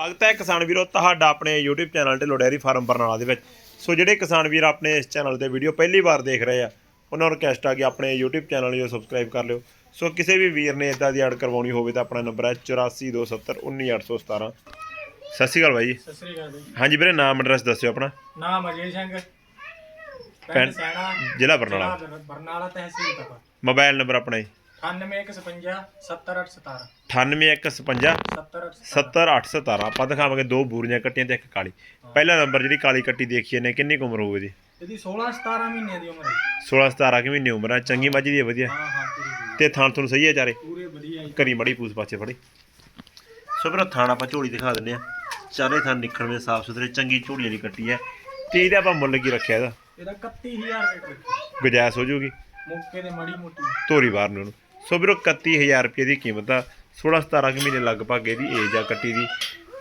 ਸਵਾਗਤ ਹੈ ਕਿਸਾਨ ਵੀਰੋ ਤੁਹਾਡਾ ਆਪਣੇ YouTube channel Dhillon dairy farm Barnala ਦੇ ਵਿੱਚ। ਸੋ ਜਿਹੜੇ ਕਿਸਾਨ ਵੀਰ ਆਪਣੇ ਇਸ ਚੈਨਲ ਤੇ ਵੀਡੀਓ ਪਹਿਲੀ ਵਾਰ ਦੇਖ ਰਹੇ ਆ ਉਹਨਾਂ ਨੂੰ ਰਿਕਵੈਸਟ ਆ ਕਿ ਆਪਣੇ YouTube ਚੈਨਲ ਨੂੰ ਸਬਸਕ੍ਰਾਈਬ ਕਰ ਲਿਓ। ਸੋ ਕਿਸੇ ਵੀ ਵੀਰ ਨੇ ਇਦਾਂ ਦੀ ਐਡ ਕਰਵਾਉਣੀ ਹੋਵੇ ਤਾਂ ਆਪਣਾ ਨੰਬਰ ਹੈ 8427191817 ਸਤਿ ਸ਼੍ਰੀ ਅਕਾਲ ਬਾਈ ਜੀ। ਸਤਿ ਸ੍ਰੀ ਅਕਾਲ ਜੀ ਹਾਂਜੀ ਵੀਰੇ ਨਾਮ ਐਡਰੈਸ ਦੱਸਿਓ ਆਪਣਾ। ਨਾਮ ਅਜੇ ਸਿੰਘ। ਪਿੰਡ- ਸੈਣਾ ਜ਼ਿਲ੍ਹਾ ਬਰਨਾਲਾ। ਬਰਨਾਲਾ ਤਹਿਸੀਲ ਤਪਾ। ਮੋਬਾਈਲ ਨੰਬਰ ਆਪਣਾ ਜੀ। 9155 70817 98155 70817 70817 ਆਪਾਂ ਦਿਖਾਵਾਂਗੇ ਦੋ ਬੂਰੀਆਂ ਕੱਟੀਆਂ ਤੇ ਇੱਕ ਕਾਲੀ। ਪਹਿਲਾ ਨੰਬਰ ਜਿਹੜੀ ਕਾਲੀ ਕੱਟੀ ਦੇਖੀ ਨੇ ਕਿੰਨੀ ਕੁ ਉਮਰ ਹੋਊਗੀ ਜੀ ਇਹਦੀ 16 17 ਮਹੀਨੇ ਦੀ ਉਮਰ ਹੈ। 16 17 ਕਿ ਮਹੀਨੇ ਉਮਰ ਆ ਚੰਗੀ ਮੱਝ ਦੀ ਹੈ ਵਧੀਆ। ਹਾਂ ਹਾਂ ਪੂਰੀ ਪੂਰੀ। ਤੇ ਥਾਣ ਤੁਹਾਨੂੰ ਸਹੀ ਹੈ ਚਾਰੇ? ਪੂਰੇ ਵਧੀਆ ਜੀ। ਕਰੀ ਮੜੀ ਪੂਸ ਪਾਛੇ ਫੜੀ। ਸੋ ਵੀਰੋ ਥਾਣ ਆਪਾਂ ਝੋਲੀ ਦਿਖਾ ਦਿੰਦੇ ਆ ਚਾਰੇ ਥਾਣ ਨਿਕਲਵੇਂ ਸਾਫ਼ ਸੁਥਰੇ ਚੰਗੀ ਝੋਲੀ ਵਾਲੀ ਕੱਟੀ ਹੈ। ਤੇ ਇਹਦਾ ਆਪਾਂ ਮੁੱਲ ਕੀ ਰੱਖਿਆ ਇਹਦਾ? ਇਹਦਾ 31000 ਰੁਪਏ ਕਿਲੋ। ਗੁਜਾਇਸ਼ ਹੋ ਜੂਗੀ ਮੌਕੇ ਤੇ ਮੜੀ ਮੋਟੀ। ਧੋਰੀ ਬਾਹਰ ਨੂੰ ਸੋ ਵੀਰੋ 31000 ਰੁਪਏ ਦੀ ਕੀਮਤ ਆ। 16 17 ਕੁ ਮਹੀਨੇ ਲਗਭਗ ਇਹਦੀ ਏਜ ਆ ਕੱਟੀ ਦੀ।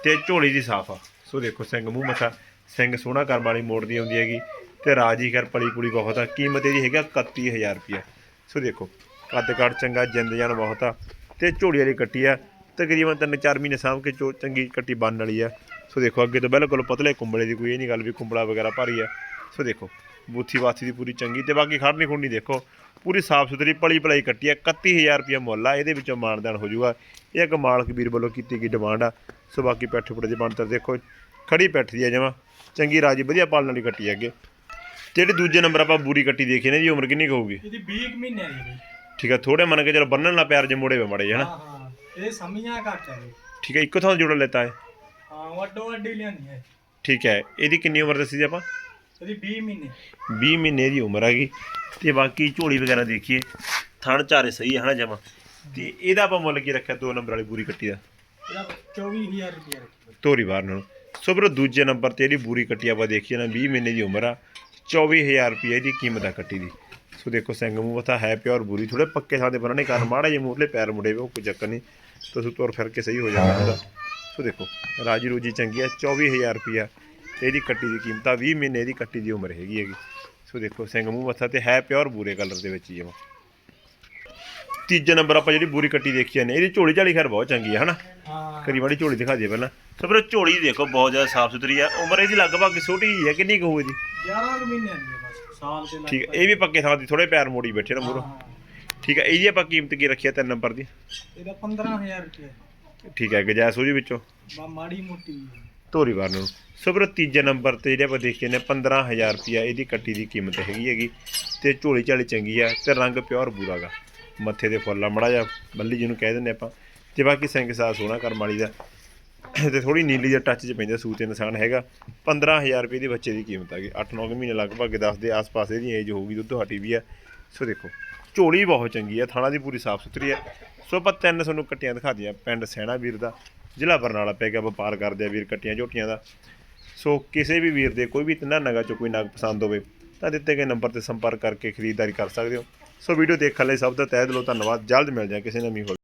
ਤੇ ਝੋਲੀ ਦੀ ਸਾਫ਼ ਆ। ਸੋ ਦੇਖੋ, ਸਿੰਘ ਮੂੰਹ ਮੱਥਾ। ਸਿੰਘ ਸੋਹਣਾ ਕਰਮ ਵਾਲੀ ਮੋੜ ਦੀ ਆਉਂਦੀ ਹੈਗੀ। ਤੇ ਰਾਜੀ ਕਰ ਪਲੀ ਪੁਲੀ ਬਹੁਤ ਆ। ਕੀਮਤ ਇਹਦੀ ਹੈਗਾ 31000 ਰੁਪਏ। ਸੋ ਦੇਖੋ ਕੱਦ ਕੱਦ ਚੰਗਾ, ਜਿੰਦ ਜਾਨ ਬਹੁਤ ਆ। ਤੇ ਝੋਲੀ ਵਾਲੀ ਕੱਟੀ ਆ। ਤਕਰੀਬਨ ਤਿੰਨ ਚਾਰ ਮਹੀਨੇ ਸਾਂਭ ਕੇ ਚੋ ਚੰਗੀ ਕੱਟੀ ਬਣਨ ਵਾਲੀ ਆ। ਸੋ ਦੇਖੋ, ਅੱਗੇ ਤੋਂ ਬਿਲਕੁਲ ਪਤਲੇ ਕੁੰਬਲੇ ਦੀ ਕੋਈ ਇਹ ਨਹੀਂ ਗੱਲ ਵੀ ਕੁੰਬਲਾ ਵਗੈਰਾ ਭਾਰੀ ਆ। ਸੋ ਦੇਖੋ ਬੂਥੀ ਬਾਥੀ ਦੀ ਪੂਰੀ ਚੰਗੀ ਤੇ ਬਾਕੀ ਖੜਨੀ ਖੁੰਨੀ ਦੇਖੋ ਪੂਰੀ ਸਾਫ਼ ਸੁਥਰੀ ਪਲੀ ਪਲਾਈ ਕੱਟੀ ਆ 31000 ਰੁਪਏ ਮੁੱਲ ਆ ਇਹਦੇ ਵਿੱਚੋਂ ਮਾਨਦਾਨ ਹੋ ਜਾਊਗਾ। ਇਹ ਇੱਕ ਮਾਲਕ ਵੀਰ ਵੱਲੋਂ ਕੀਤੀ ਗਈ ਡਿਮਾਂਡ ਆ। ਸੋ ਬਾਕੀ ਪੈਠ ਪੁੜੇ ਦੀ ਬਣਤਰ ਦੇਖੋ ਖੜੀ ਪੈਠ ਦੀ ਆ ਜਮਾ ਚੰਗੀ ਰਾਜੀ ਵਧੀਆ ਪਾਲਣ ਵਾਲੀ ਕੱਟੀ ਅੱਗੇ। ਜਿਹੜੀ ਦੂਜੇ ਨੰਬਰ ਆਪਾਂ ਬੂਰੀ ਕੱਟੀ ਦੇਖੀ ਨੇ ਜੀ ਉਮਰ ਕਿੰਨੀ ਕੁ ਹੋਊਗੀ? ਇਹਦੀ 20 ਕੁ ਮਹੀਨੇ ਦੀ ਹੈ ਠੀਕ ਆ ਥੋੜੇ ਮੰਨ ਕੇ ਚਲੋ ਬੰਨਣ ਨਾਲ ਪਿਆਰ ਜੇ ਮੋੜੇ ਵੇ ਮੜੇ ਹਨਾ? ਹਾਂ ਹਾਂ ਇਹ ਸਮੀਆਂ ਘੱਟ ਹੈ। ਠੀਕ ਹੈ ਇੱਕੋ ਥਾਂ ਜੋੜ ਲੈਤਾ ਹੈ ਹਾਂ ਵੱਡੋ ਵੱਡੀ ਲਿਆਂਦੀ ਹੈ ਠੀਕ ਹੈ ਇਹਦੀ ਕਿੰਨੀ ਉਮਰ ਦੱਸੀ ਸੀ ਆਪਾਂ? ਇਹਦੀ 20 ਮਹੀਨੇ। 20 ਮਹੀਨੇ ਦੀ ਉਮਰ ਹੈਗੀ ਤੇ ਬਾਕੀ ਝੋਲੀ ਵਗੈਰਾ ਦੇਖੀਏ ਥਣ ਚਾਰੇ ਸਹੀ ਹੈ ਹਨਾ ਜਮਾ। ਤੇ ਇਹਦਾ ਆਪਾਂ ਮੁੱਲ ਕੀ ਰੱਖਿਆ ਦੋ ਨੰਬਰ ਵਾਲੀ ਪੂਰੀ ਕੱਟੀ ਦਾ? ਇਹਦਾ 24000 ਰੁਪਏ ਰੱਖੀ ਧੋਰੀ ਬਾਹਰ ਨਾਲ। ਸੋ ਵੀਰੋ ਦੂਜੇ ਨੰਬਰ ਤੇ ਜਿਹੜੀ ਬੂਰੀ ਕੱਟੀ ਆਪਾਂ ਦੇਖੀਏ ਨਾ 20 ਮਹੀਨੇ ਦੀ ਉਮਰ ਆ 24000 ਰੁਪਏ ਦੀ ਕੀਮਤ ਆ ਕੱਟੀ ਦੀ। ਸੋ ਦੇਖੋ ਸਿੰਘ ਮੂੰਹ ਮੱਥਾ ਹੈ ਪਿਓਰ ਬੂਰੀ ਥੋੜੇ ਪੱਕੇ ਥਾਂ ਦੇ ਬਣਨੇ ਕਾਰਨ ਮਾੜਾ ਜਿਹੇ ਮੂਹਰਲੇ ਪੈਰ ਮੁੜੇ ਵੇ ਉਹ ਕੋਈ ਚੱਕਰ ਨਹੀਂ। ਤੁਸੀਂ ਤੁਰ ਫਿਰ ਕੇ ਸਹੀ ਹੋ ਜਾਣਾ ਉਹਦਾ ਸੋ ਦੇਖੋ ਰਾਜੀ ਰੂਜੀ ਚੰਗੀ ਆ 24000 ਰੁਪਿਆ ਤੇ ਇਹਦੀ ਕੱਟੀ ਦੀ ਕੀਮਤ ਆ 20 ਮਹੀਨੇ ਦੀ ਕੱਟੀ ਦੀ ਉਮਰ ਹੈਗੀ ਹੈਗੀ। ਸੋ ਦੇਖੋ ਸਿੰਘ ਮੂੰਹ ਮੱਥਾ ਤੇ ਹੈ ਪਿਓਰ ਬੂਰੇ ਕਲਰ ਦੇ ਵਿੱਚ ਹੀ ਤੀਜੇ ਨੰਬਰ ਆਪਾਂ ਜਿਹੜੀ ਬੂਰੀ ਕੱਟੀ ਦੇਖੀ ਨੇ ਇਹਦੀ ਝੋਲੀ ਝਾਲੀ ਖੈਰ ਬਹੁਤ ਚੰਗੀ ਆ ਹਨਾ? ਹਾਂ। ਕਰੀ ਵਾਲੀ ਝੋਲੀ ਦਿਖਾ ਦਈਏ ਪਹਿਲਾਂ। ਸੋ ਵੀਰੋ ਝੋਲੀ ਦੇਖੋ ਬਹੁਤ ਜ਼ਿਆਦਾ ਸਾਫ਼ ਸੁਥਰੀ ਆ। ਉਮਰ ਇਹਦੀ ਲਗਭਗ ਛੋਟੀ ਹੀ ਹੈ ਕਿੰਨੀ ਕੁ ਹੋਊ ਇਹਦੀ? 11 ਕੁ ਮਹੀਨੇ ਦੀ ਹੈ ਬਸ ਸਾਲ ਦੇ ਠੀਕ ਹੈ ਇਹ ਵੀ ਪੱਕੇ ਥਾਂ ਦੀ ਥੋੜੇ ਪੈਰ ਮੋੜੀ ਬੈਠੇ ਨਾ ਮੂਰੋ ਹਾਂ, ਠੀਕ ਹੈ ਇਹਦੀ ਆਪਾਂ ਕੀਮਤ ਕੀ ਰੱਖੀ ਆ ਤਿੰਨ ਨੰਬਰ ਦੀ? ਇਹਦਾ 15000 ਰੁਪਏ ਠੀਕ ਹੈ ਗਜੈਸ ਉਹਦੇ ਵਿੱਚੋਂ। ਮਾੜੀ ਮੋਟੀ। ਧੋਰੀ ਵਾਰ ਨੂੰ। ਸੋ ਵੀਰੋ ਤੀਜੇ ਨੰਬਰ ਤੇ ਜਿਹੜੇ ਆਪਾਂ ਦੇਖੀਏ ਨੇ 15000 ਰੁਪਿਆ ਇਹਦੀ ਕੱਟੀ ਦੀ ਕੀਮਤ ਹੈਗੀ ਹੈਗੀ। ਤੇ ਝੋਲੀ ਝਾਲੀ ਚੰਗੀ ਆ ਤੇ ਰੰਗ ਪਿਓਰ ਬੂਰਾਗਾ ਮੱਥੇ ਦੇ ਫੁੱਲ ਆ, ਮੜਾ ਜਾ ਬੱਲੀ ਜਿਹਨੂੰ ਕਹਿ ਦਿੰਦੇ ਆਪਾਂ। ਤੇ ਬਾਕੀ ਸਿੰਘ ਸਾਹ ਸੋਹਣਾ ਕਰਮ ਵਾਲੀ ਦਾ। ਤੇ ਥੋੜੀ ਨੀਲੀ ਦਾ ਟੱਚ 'ਚ ਪੈਂਦਾ ਸੂਤ ਤੇ ਨਿਸ਼ਾਨ ਹੈਗਾ 15000 ਰੁਪਏ ਦੀ ਬੱਚੇ ਦੀ ਕੀਮਤ ਆ ਹੈਗੀ 8-9 ਮਹੀਨੇ ਲਗਭਗ 10 ਦੇ ਆਸ-ਪਾਸ ਇਹਦੀ ਏਜ ਹੋਊਗੀ, ਦੁੱਧ ਹਟੀ ਵੀ ਆ। ਸੋ ਦੇਖੋ, ਝੋਲੀ ਬਹੁਤ ਚੰਗੀ ਆ, ਥਾਣਾ ਦੀ ਪੂਰੀ ਸਾਫ਼ ਸੁਥਰੀ ਆ। ਸੋ ਆਪਾਂ ਤਿੰਨ ਤੁਹਾਨੂੰ ਕੱਟੀਆਂ ਦਿਖਾ ਦਿਆਂ ਪਿੰਡ ਸੈਣਾ ਵੀਰ ਦਾ ਜ਼ਿਲ੍ਹਾ ਬਰਨਾਲਾ ਪੈ ਗਿਆ, ਵਪਾਰ ਕਰਦੇ ਆ ਵੀਰ ਕੱਟੀਆਂ ਝੋਟੀਆਂ ਦਾ। ਸੋ ਕਿਸੇ ਵੀ ਵੀਰ ਦੇ ਕੋਈ ਵੀ ਤਿੰਨਾਂ ਨਗਾਂ ਚੋਂ ਕੋਈ ਨਗ ਪਸੰਦ ਹੋਵੇ, ਤਾਂ ਦਿੱਤੇ ਗਏ ਨੰਬਰ ਤੇ ਸੰਪਰਕ ਕਰਕੇ ਖਰੀਦਦਾਰੀ ਕਰ ਸਕਦੇ ਹੋ। ਸੋ ਵੀਡੀਓ ਦੇਖਣ ਲਈ ਸਭ ਦਾ ਤਹਿ ਦਿਲੋਂ ਧੰਨਵਾਦ, ਜਲਦ ਮਿਲ ਜਾਏ ਕਿਸੇ ਨਵੀਂ ਹੋਰ